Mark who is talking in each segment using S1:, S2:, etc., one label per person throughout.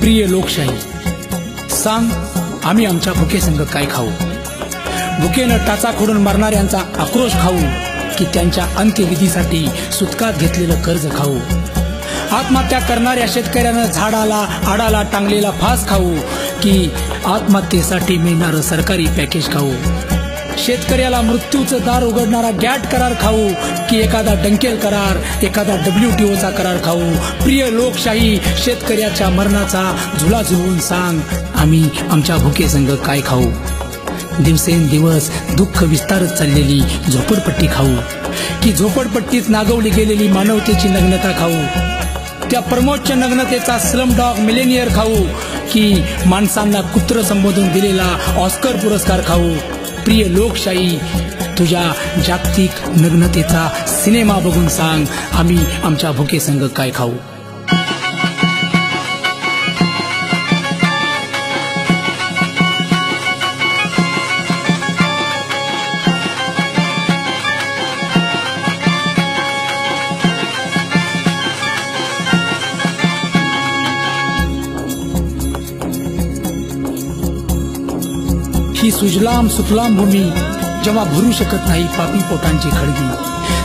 S1: प्रिय लोकशाही. सांग आम्ही आमच्या भुकेसंग काय खाऊ? भुकेनं टाचा खोडून मरणाऱ्यांचा आक्रोश खाऊ की त्यांच्या अंत्यविधीसाठी सुटकात घेतलेलं कर्ज खाऊ? आत्महत्या करणाऱ्या शेतकऱ्यानं झाडाला आडाला टांगलेला फास खाऊ की आत्महत्येसाठी मिळणारं सरकारी पॅकेज खाऊ? शेतकऱ्याला मृत्यूचं दार उघडणारा गॅट करार खाऊ की एखादा डंकेल करार एखादा डब्ल्यू टी ओचा करार खाऊ. प्रिय लोकशाही शेतकऱ्याच्या मरणाचा झुला झुलवून सांग आम्ही आमच्या भुकेसंग काय खाऊ? दिवसेंदिवस दुःख विस्तारत चाललेली झोपडपट्टी खाऊ की झोपडपट्टीत नागवली गेलेली मानवतेची नग्नता खाऊ? त्या प्रमोदच्या नग्नतेचा स्लम डॉग मिलेनियर खाऊ की माणसांना कुत्र संबोधून दिलेला ऑस्कर पुरस्कार खाऊ? प्रिय लोकशाही तुझ्या जागतिक नग्नतेचा सिनेमा बघून सांग. आम्ही आमच्या भुकेसंग काय खाऊ? सुजलाम सुफलाम भूमी जेव्हा भरू शकत नाही पापी पोटांची खळगी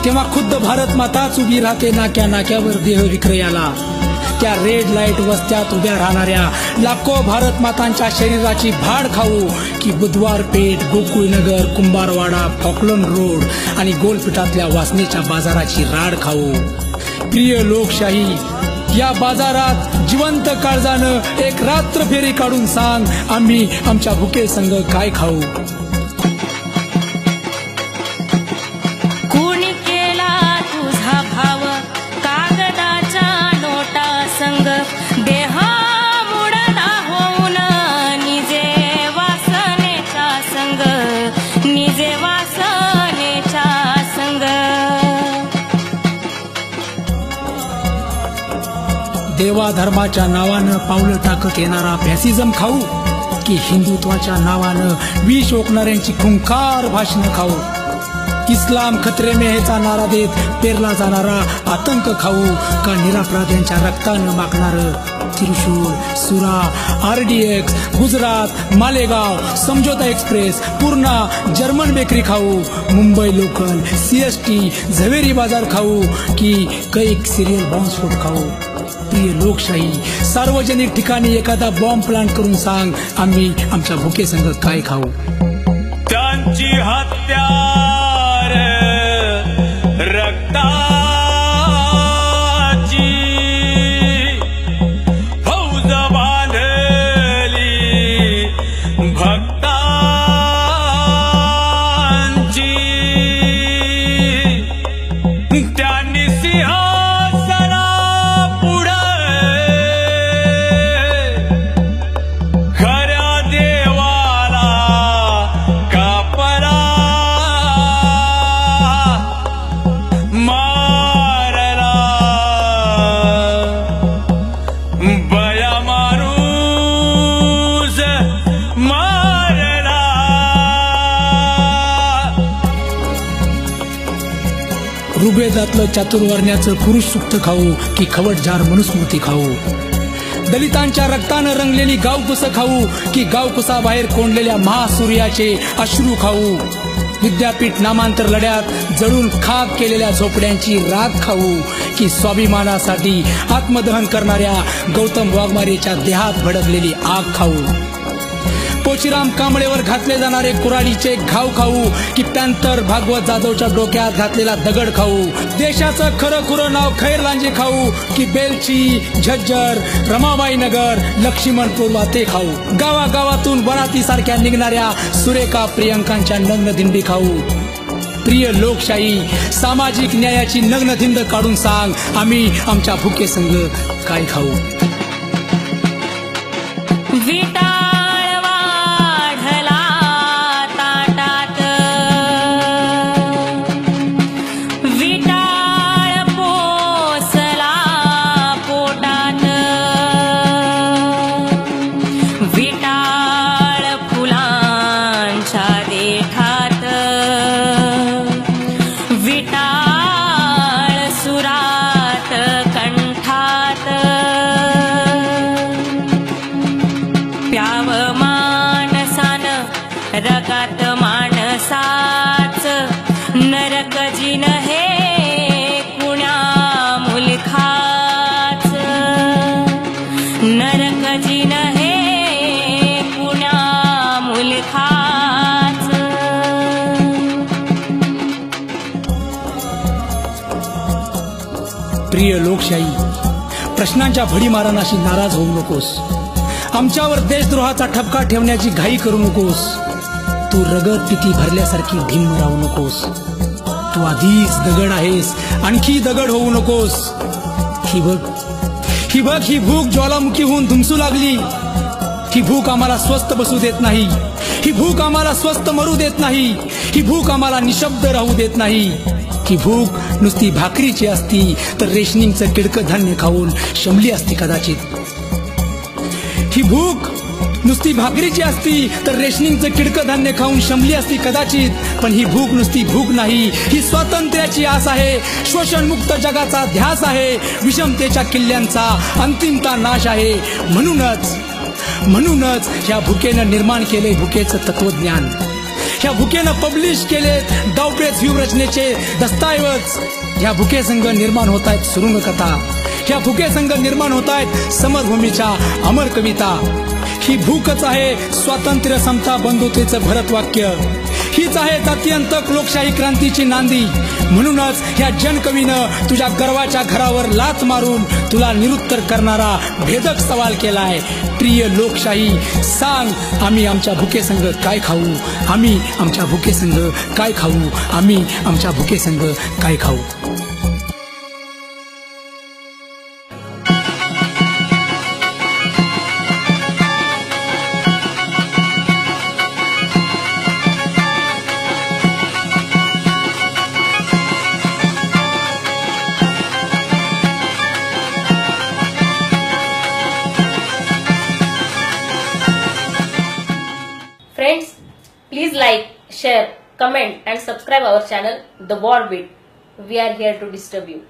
S1: तेव्हा खुद्द भारत माताच उभी राहते नाक्या नाक्यावर देह विक्रयाला. त्या रेड लाइट वस्त्यात उभ्या राहणाऱ्या लाखो भारत मातांच्या शरीराची भाड खाऊ की बुधवार पेठ गोकुळनगर कुंभारवाडा फॉकलन रोड आणि गोलपीठातल्या वासनेच्या बाजाराची राड खाऊ. प्रिय लोकशाही या बाजारात जिवंत काळजानं एक रात्र फेरी काढून सांग आम्ही आमच्या भुके संघ काय खाऊ? धर्माच्या नावानं पावलं टाकत येणारा फॅसिझम खाऊ की हिंदुत्वाच्या नावानं विष ओकणाऱ्यांची खुंखार भाषणं खाऊ? इस्लाम खत्रे में हेचा नारा देत पेरला जाणारा आतंक खाऊ का निरापराध्यांच्या रक्तानं मागणार त्रिशूर सुरा R D X Gujarat Malegaon Samjhauta express Purna German bakery खाऊ मुंबई लोकल टी झवेरी बाजार खाऊ की कैक सिरियल बॉम्बस्फोट खाऊ? प्रिय लोकशाही. सार्वजनिक ठिकाणी एखादा बॉम्ब प्लांट करून सांग आम्ही आमच्या भुके संघ काय खाऊ?
S2: त्यांची हत्या
S1: ऋग्वेदातलं चातुर्वर्ण्याचं पुरुष सुक्त खाऊ की खवटजार मनुस्मृती खाऊ. दलितांच्या रक्तानं रंगलेली गावकुसं खाऊ की गावकुसाबाहेर कोंडलेल्या महासूर्याचे अश्रू खाऊ. विद्यापीठ नामांतर लढ्यात जळून खाक केलेल्या झोपड्यांची राख खाऊ की स्वाभिमानासाठी आत्मदहन करणाऱ्या गौतम वाघमारेच्या देहात भडकलेली आग खाऊ. पोचीराम कांबळेवर घातले जाणारे कुराडीचे घाव खाऊ की पॅन्थर भागवत जाधवच्या डोक्यात घातलेला दगड खाऊ. देशाचं खरं खुरं नाव खैर लांजे खाऊ की बेलची झज्जर रमाबाई नगर लक्ष्मणपूर वाते खाऊ. गावागावातून वराती सारख्या निघणाऱ्या सुरेखा प्रियंकांच्या नग्नदिंडी खाऊ. प्रिय लोकशाही सामाजिक न्यायाची नग्नधंड काढून सांग आम्ही आमच्या भुके संघ काय खाऊ?
S3: माणसाच नरक जिन हे कुणा मुलखाच. नरक जिन हे कुणा मुलखाच.
S1: प्रिय लोकशाही प्रश्नांच्या भडीमारांशी नाराज होऊ नकोस. आमच्यावर देशद्रोहाचा ठपका ठेवण्याची घाई करू नकोस. तू रगत पिती भरल्यासारखी भिन्न राहू नकोस. तू आधीच दगड आहेस आणखी दगड होऊ नकोस. ही बघ ही बघ ही भूक ज्वालामुखी होऊन धुमसू लागली. ही भूक आम्हाला स्वस्थ बसू देत नाही. ही भूक आम्हाला स्वस्त मरू देत नाही. ही भूक आम्हाला निशब्द राहू देत नाही. ही भूक नुसती भाकरीची असती तर रेशनिंगचं किडकं धान्य खाऊन शमली असती कदाचित. ही भूक नुसती भाकरीची असती तर रेशनिंगचं किडकं धान्य खाऊन शमली असती कदाचित. पण ही भूक नुसती भूक नाही ही स्वातंत्र्याची आस आहे. शोषणमुक्त जगाचा ध्यास आहे. विषमतेच्या किल्ल्यांचा अंतिमता नाश आहे. म्हणूनच म्हणूनच ह्या भुकेनं निर्माण केले भुकेचं तत्वज्ञान. ह्या भुकेनं पब्लिश केले डावपेच व्यूहरचनेचे दस्ताऐवज ह्या भुकेसंघ निर्माण होत आहेत सुरुंग कथा ह्या भुकेसंघ निर्माण होत आहेत. समरभूमीच्या अमर कविता. ही भूकच आहे स्वातंत्र्य समता बंधुतेचं भरत वाक्य हीच आहे जात्यंतक लोकशाही क्रांतीची नांदी. म्हणूनच ह्या जनकवीनं तुझ्या गर्वाच्या घरावर लाच मारून तुला निरुत्तर करणारा भेदक सवाल केलाय. प्रिय लोकशाही सांग आम्ही आमच्या भुकेसंघ काय खाऊ? आम्ही आमच्या भुकेसंघ काय खाऊ? आम्ही आमच्या भुकेसंघ काय खाऊ?
S4: Share, comment and subscribe our channel The War Beat. We are here to disturb you.